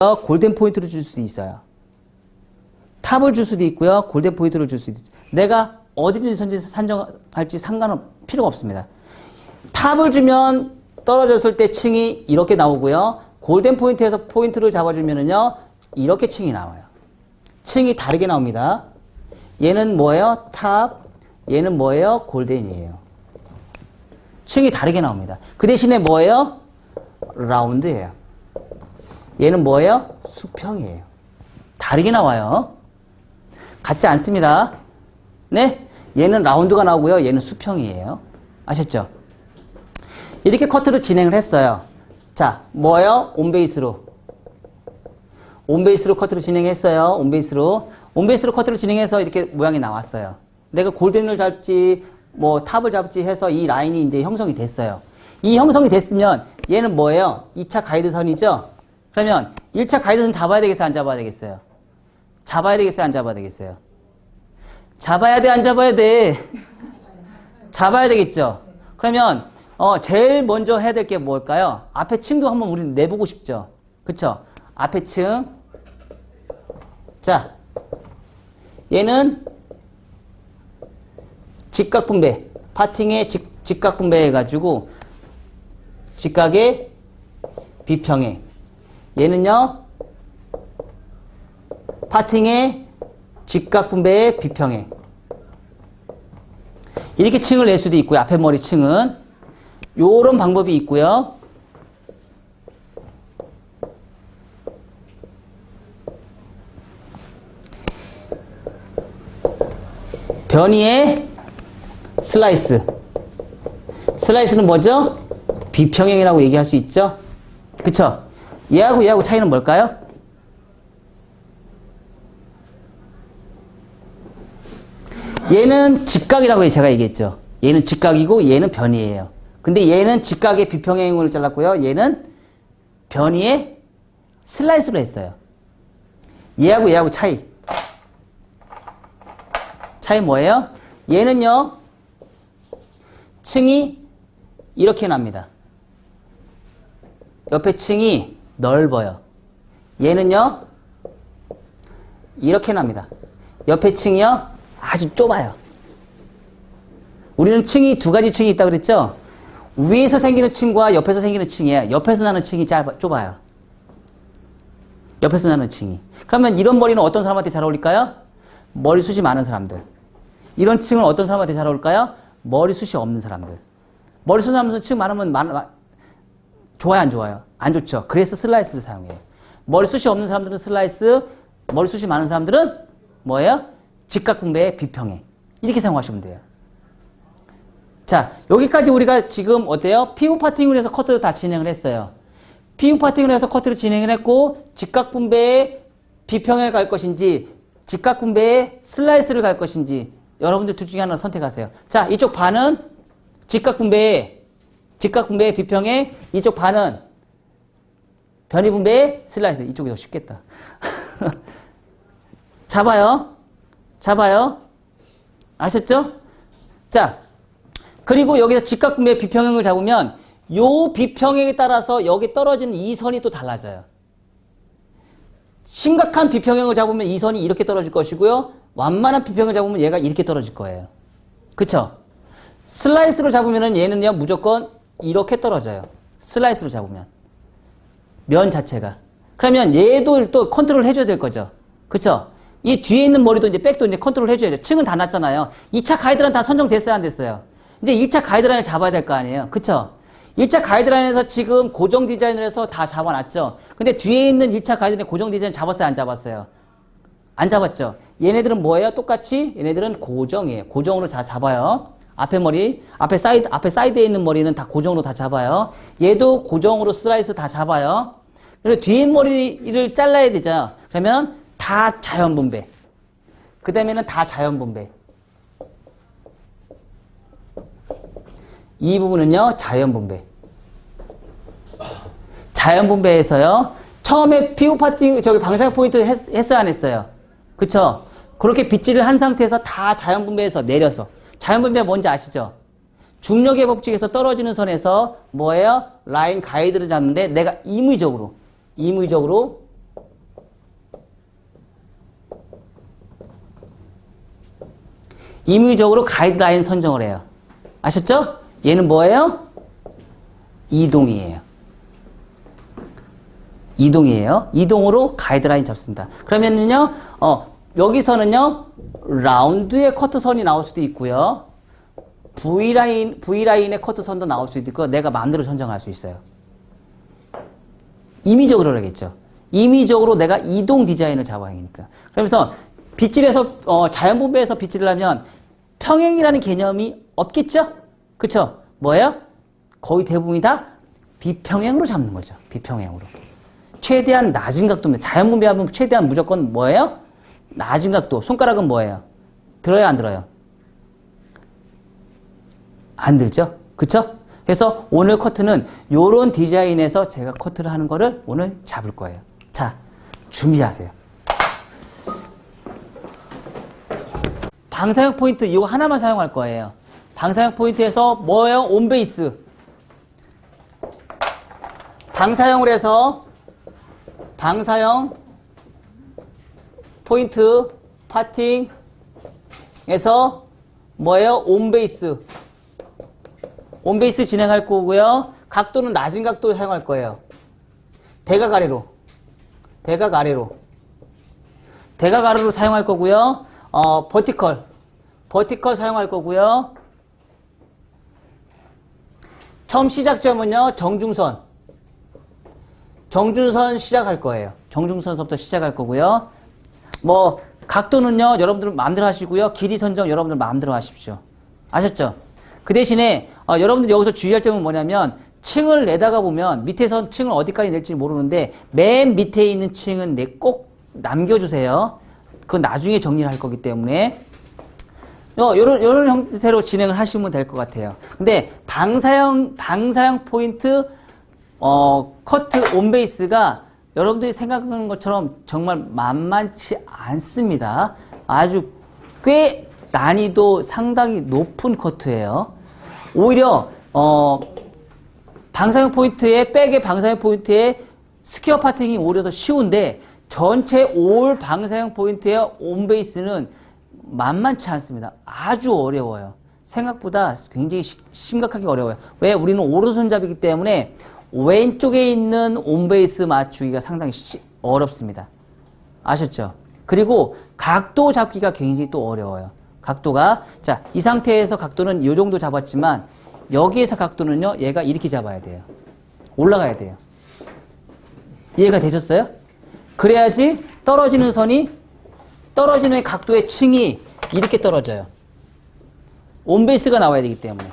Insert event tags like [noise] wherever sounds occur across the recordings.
골든 포인트를 줄 수도 있어요. 탑을 줄 수도 있고요. 골든 포인트를 줄 수도 있어요. 내가 어디든 선지에서 산정할지 상관은 필요가 없습니다. 탑을 주면 떨어졌을 때 층이 이렇게 나오고요. 골든 포인트에서 포인트를 잡아주면은요. 이렇게 층이 나와요. 층이 다르게 나옵니다. 얘는 뭐예요? 탑. 얘는 뭐예요? 골든이에요. 층이 다르게 나옵니다. 그 대신에 뭐예요? 라운드예요. 얘는 뭐예요? 수평이에요. 다르게 나와요. 같지 않습니다. 네? 얘는 라운드가 나오고요. 얘는 수평이에요. 아셨죠? 이렇게 커트를 진행을 했어요. 자, 뭐예요? 온베이스로. 온베이스로 커트를 진행했어요. 온베이스로. 온베이스로 커트를 진행해서 이렇게 모양이 나왔어요. 내가 골든을 잡지, 뭐 탑을 잡지 해서 이 라인이 이제 형성이 됐어요. 이 형성이 됐으면 얘는 뭐예요? 2차 가이드선이죠? 그러면 1차 가이드선 잡아야 되겠어요? 안 잡아야 되겠어요? 잡아야 되겠어요? 안 잡아야 되겠어요? 잡아야 돼? 안 잡아야 돼? 잡아야 되겠죠? 그러면 어, 제일 먼저 해야 될 게 뭘까요? 앞에 층도 한번 우리는 내보고 싶죠? 그쵸? 앞에 층. 자, 얘는 직각 분배. 파팅의 직, 직각 분배 해가지고 직각의 비평행. 얘는요, 파팅의 직각 분배의 비평행. 이렇게 층을 낼 수도 있고요. 앞에 머리 층은. 요런 방법이 있고요. 변이의 슬라이스. 슬라이스는 뭐죠? 비평행이라고 얘기할 수 있죠? 그쵸? 얘하고 얘하고 차이는 뭘까요? 얘는 직각이라고 제가 얘기했죠. 얘는 직각이고 얘는 변이에요. 근데 얘는 직각의 비평행을 잘랐고요. 얘는 변이의 슬라이스로 했어요. 얘하고 얘하고 차이. 차이 뭐예요? 얘는요, 층이 이렇게 납니다. 옆에 층이 넓어요. 얘는요, 이렇게 납니다. 옆에 층이요, 아주 좁아요. 우리는 층이 두 가지 층이 있다고 그랬죠? 위에서 생기는 층과 옆에서 생기는 층이에요. 옆에서 나는 층이 짧아, 좁아요. 옆에서 나는 층이. 그러면 이런 머리는 어떤 사람한테 잘 어울릴까요? 머리숱이 많은 사람들. 이런 층은 어떤 사람한테 잘 어울릴까요? 머리숱이 없는 사람들. 머리숱 하면서 층 많으면 많, 많, 좋아요, 안 좋아요? 안 좋죠. 그래서 슬라이스를 사용해요. 머리숱이 없는 사람들은 슬라이스, 머리숱이 많은 사람들은 뭐예요? 직각분배의 비평행. 이렇게 사용하시면 돼요. 자, 여기까지 우리가 지금 어때요? 피부 파팅을 해서 커트를 다 진행을 했어요. 피부 파팅을 해서 커트를 진행을 했고, 직각분배의 비평에 갈 것인지, 직각분배의 슬라이스를 갈 것인지, 여러분들 둘 중에 하나 선택하세요. 자, 이쪽 반은 직각분배의, 직각분배의 비평에, 이쪽 반은 변이 분배의 슬라이스. 이쪽이 더 쉽겠다. [laughs] 잡아요. 잡아요. 아셨죠? 자, 그리고 여기서 직각 분배 비평행을 잡으면 요 비평행에 따라서 여기 떨어지는 이 선이 또 달라져요. 심각한 비평행을 잡으면 이 선이 이렇게 떨어질 것이고요. 완만한 비평을 잡으면 얘가 이렇게 떨어질 거예요. 그쵸? 슬라이스로 잡으면 얘는요, 무조건 이렇게 떨어져요. 슬라이스로 잡으면. 면 자체가. 그러면 얘도 또 컨트롤 해줘야 될 거죠. 그쵸? 이 뒤에 있는 머리도 이제 백도 이제 컨트롤 해줘야죠. 층은 다 났잖아요. 2차 가이드라인 다 선정됐어요, 안 됐어요? 이제 1차 가이드라인을 잡아야 될 거 아니에요. 그쵸? 1차 가이드라인에서 지금 고정 디자인을 해서 다 잡아놨죠. 근데 뒤에 있는 1차 가이드라인 고정 디자인 잡았어요, 안 잡았어요? 안 잡았죠. 얘네들은 뭐예요? 똑같이 얘네들은 고정이에요. 고정으로 다 잡아요. 앞에 머리, 앞에 사이드, 앞에 사이드에 있는 머리는 다 고정으로 다 잡아요. 얘도 고정으로 슬라이스 다 잡아요. 그리고 뒤에 머리를 잘라야 되죠. 그러면 다 자연 분배. 그 다음에는 다 자연 분배. 이 부분은요, 자연 분배. 자연 분배에서요, 처음에 피부 파팅, 저기 방사형 포인트 했, 했어요, 안 했어요? 그쵸? 그렇게 빗질을 한 상태에서 다 자연 분배해서 내려서. 자연분배 뭔지 아시죠? 중력의 법칙에서 떨어지는 선에서 뭐예요? 라인 가이드를 잡는데 내가 임의적으로 임의적으로 임의적으로 가이드라인 선정을 해요. 아셨죠? 얘는 뭐예요? 이동이에요. 이동이에요. 이동으로 가이드라인 잡습니다. 그러면은요, 어, 여기서는요, 라운드의 커트선이 나올 수도 있고요. V라인, V라인의 커트선도 나올 수도 있고, 내가 마음대로 선정할 수 있어요. 임의적으로 하겠죠. 임의적으로 내가 이동 디자인을 잡아야 하니까. 그러면서 빗질에서, 어, 자연 분배에서 빗질을 하면 평행이라는 개념이 없겠죠? 그쵸? 뭐예요? 거의 대부분이 다 비평행으로 잡는 거죠. 비평행으로. 최대한 낮은 각도입니다. 자연 분배하면 최대한 무조건 뭐예요? 낮은 각도. 손가락은 뭐예요? 들어요, 안 들어요? 안 들죠? 그쵸? 그래서 오늘 커트는 요런 디자인에서 제가 커트를 하는 거를 오늘 잡을 거예요. 자, 준비하세요. 방사형 포인트 이거 하나만 사용할 거예요. 방사형 포인트에서 뭐예요? 온베이스. 방사형을 해서 방사형 포인트 파팅에서 뭐예요? 온베이스. 온베이스 진행할 거고요. 각도는 낮은 각도 사용할 거예요. 대각 아래로. 대각 아래로. 대각 아래로 사용할 거고요. 어, 버티컬. 버티컬 사용할 거고요. 처음 시작점은요. 정중선. 정중선 시작할 거예요. 정중선서부터 시작할 거고요. 뭐 각도는요. 여러분들 마음대로 하시고요. 길이 선정 여러분들 마음대로 하십시오. 아셨죠? 그 대신에 어, 여러분들 여기서 주의할 점은 뭐냐면 층을 내다가 보면 밑에선 층을 어디까지 낼지 모르는데 맨 밑에 있는 층은 내 꼭 남겨주세요. 그건 나중에 정리를 할 거기 때문에 어, 요런, 요런 형태로 진행을 하시면 될 것 같아요. 근데 방사형, 방사형 포인트, 어, 커트 온 베이스가 여러분들이 생각하는 것처럼 정말 만만치 않습니다. 아주 꽤 난이도 상당히 높은 커트예요. 오히려, 어, 방사형 포인트에, 백의 방사형 포인트에 스퀘어 파팅이 오히려 더 쉬운데 전체 올 방사형 포인트의 온베이스는 만만치 않습니다. 아주 어려워요. 생각보다 굉장히 시- 심각하게 어려워요. 왜? 우리는 오른손잡이기 때문에 왼쪽에 있는 온베이스 맞추기가 상당히 시- 어렵습니다. 아셨죠? 그리고 각도 잡기가 굉장히 또 어려워요. 각도가 자, 이 상태에서 각도는 이 정도 잡았지만 여기에서 각도는요. 얘가 이렇게 잡아야 돼요. 올라가야 돼요. 이해가 되셨어요? 그래야지 떨어지는 선이 떨어지는 각도의 층이 이렇게 떨어져요. 온베이스가 나와야 되기 때문에.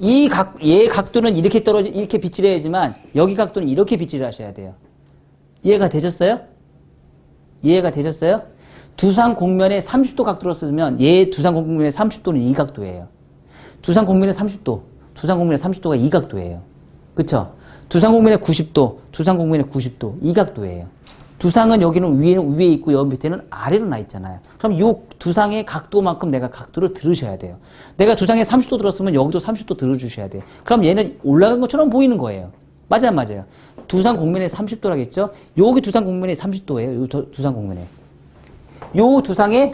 이 각, 얘 각도는 이렇게 떨어지, 이렇게 빗질 해야지만 여기 각도는 이렇게 빗질을 하셔야 돼요. 이해가 되셨어요? 이해가 되셨어요? 두상 공면에 30도 각도로 쓰면 얘 두상 공면의 30도는 이 각도예요. 두상 공면의 30도, 두상 공면의 30도가 이 각도예요. 그쵸? 두상 공면의 90도, 두상 공면의 90도, 이 각도예요. 두상은 여기는 위에, 위에 있고 여기 밑에는 아래로 나 있잖아요. 그럼 요 두상의 각도만큼 내가 각도를 들으셔야 돼요. 내가 두상에 30도 들었으면 여기도 30도 들어주셔야 돼요. 그럼 얘는 올라간 것처럼 보이는 거예요. 맞아요, 맞아요. 두상 공면에 30도라겠죠? 여기 두상 공면에 30도예요. 요 두- 두상 공면에. 요 두상에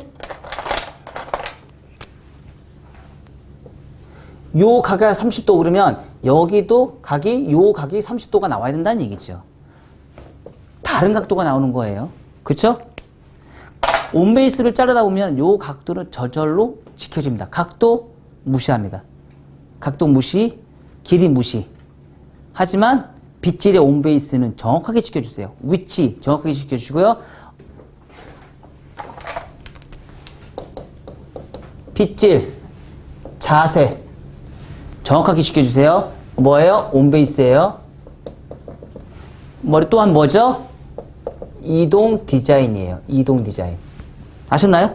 요 각이 30도 오르면 여기도 각이 요 각이 30도가 나와야 된다는 얘기죠. 다른 각도가 나오는 거예요. 그쵸? 온베이스를 자르다 보면 요 각도는 저절로 지켜집니다. 각도 무시합니다. 각도 무시, 길이 무시. 하지만 빗질의 온베이스는 정확하게 지켜주세요. 위치 정확하게 지켜주시고요. 빗질, 자세 정확하게 지켜주세요. 뭐예요? 온베이스예요. 머리 또한 뭐죠? 이동 디자인이에요. 이동 디자인. 아셨나요?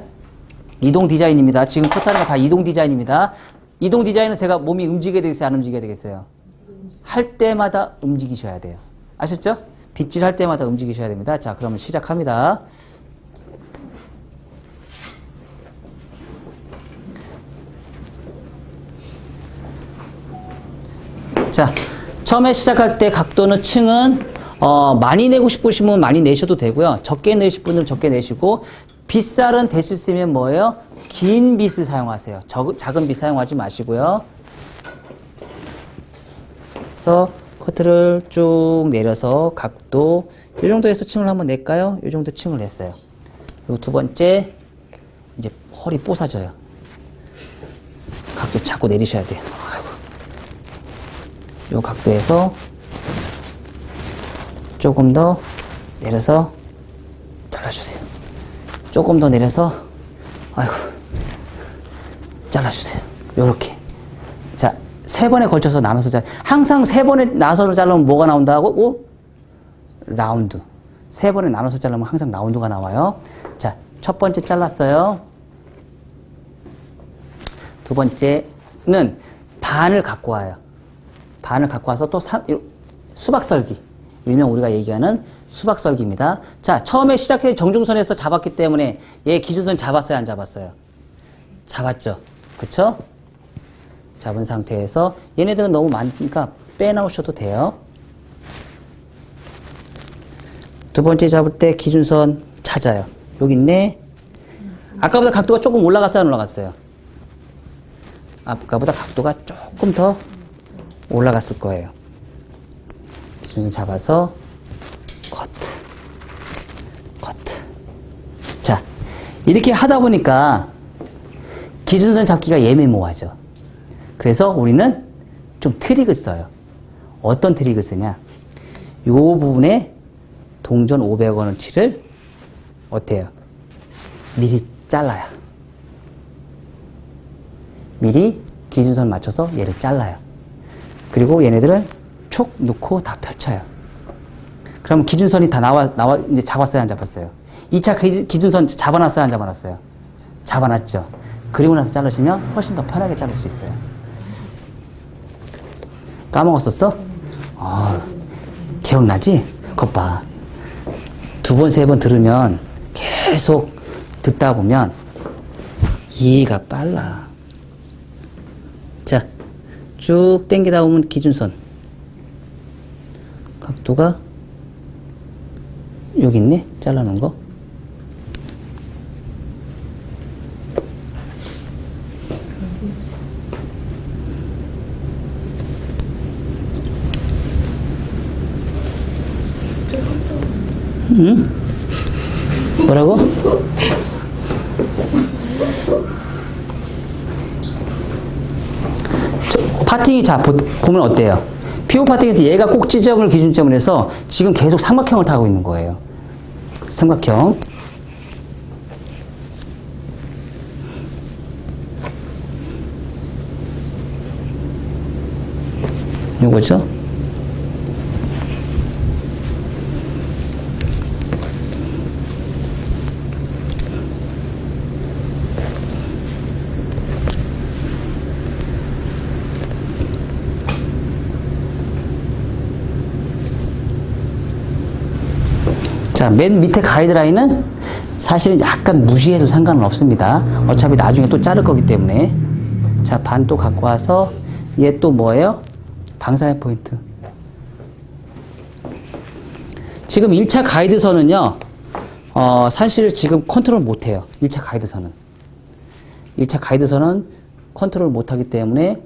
이동 디자인입니다. 지금 거다 이동 디자인입니다. 이동 디자인은 제가 몸이 움직여야 되겠어요? 안 움직여야 되겠어요? 할 때마다 움직이셔야 돼요. 아셨죠? 빗질 할 때마다 움직이셔야 됩니다. 자, 그러면 시작합니다. 자, 처음에 시작할 때 각도는 층은 어, 많이 내고 싶으시면 많이 내셔도 되고요. 적게 내실 분들은 적게 내시고 빗살은 될 수 있으면 뭐예요? 긴 빗을 사용하세요. 적, 작은 빗 사용하지 마시고요. 그래서 커트를 쭉 내려서 각도 이 정도에서 층을 한번 낼까요? 이 정도 층을 냈어요. 그리고 두 번째 이제 펄이 뽀사져요. 각도 자꾸 내리셔야 돼요. 아이고. 요 각도에서 조금 더 내려서 잘라주세요. 조금 더 내려서 아이고 잘라주세요. 요렇게. 자, 세 번에 걸쳐서 나눠서 잘. 항상 세 번에 나눠서 자르면 뭐가 나온다고? 오? 라운드. 세 번에 나눠서 자르면 항상 라운드가 나와요. 자, 첫 번째 잘랐어요. 두 번째는 반을 갖고 와요. 반을 갖고 와서 또 사- 이- 수박 썰기. 일명 우리가 얘기하는 수박 썰기입니다. 자, 처음에 시작해 정중선에서 잡았기 때문에 얘 기준선 잡았어요, 안 잡았어요? 잡았죠. 그쵸? 잡은 상태에서 얘네들은 너무 많으니까 빼놓으셔도 돼요. 두 번째 잡을 때 기준선 찾아요. 여기 있네. 아까보다 각도가 조금 올라갔어요, 안 올라갔어요? 아까보다 각도가 조금 더 올라갔을 거예요. 기준선 잡아서 커트, 커트. 자, 이렇게 하다 보니까 기준선 잡기가 예매모호하죠. 그래서 우리는 좀 트릭을 써요. 어떤 트릭을 쓰냐? 요 부분에 동전 500원어치를 어때요? 미리 잘라요. 미리 기준선 맞춰서 얘를 잘라요. 그리고 얘네들은 촉 놓고 다 펼쳐요. 그럼 기준선이 다 나와, 나와, 이제 잡았어요, 안 잡았어요? 2차 기- 기준선 잡아놨어요, 안 잡아놨어요? 잡아놨죠. 그리고 나서 자르시면 훨씬 더 편하게 자를 수 있어요. 까먹었었어? 아, 기억나지? 그것 봐. 두 번, 세 번 들으면 계속 듣다 보면 이해가 빨라. 자, 쭉 당기다 보면 기준선. 각도가 여기 있네? 잘라놓은 거. 뭐라고? 저, 파팅이 자 보, 보면 어때요? 피오 파팅에서 얘가 꼭 지점을 기준점으로 해서 지금 계속 삼각형을 타고 있는 거예요. 삼각형. 요거죠? 자, 맨 밑에 가이드라인은 사실은 약간 무시해도 상관은 없습니다. 어차피 나중에 또 자를 거기 때문에. 자, 반 또 갖고 와서 얘 또 뭐예요? 방사의 포인트. 지금 1차 가이드선은요, 어, 사실 지금 컨트롤 못 해요. 1차 가이드선은. 1차 가이드선은 컨트롤 못 하기 때문에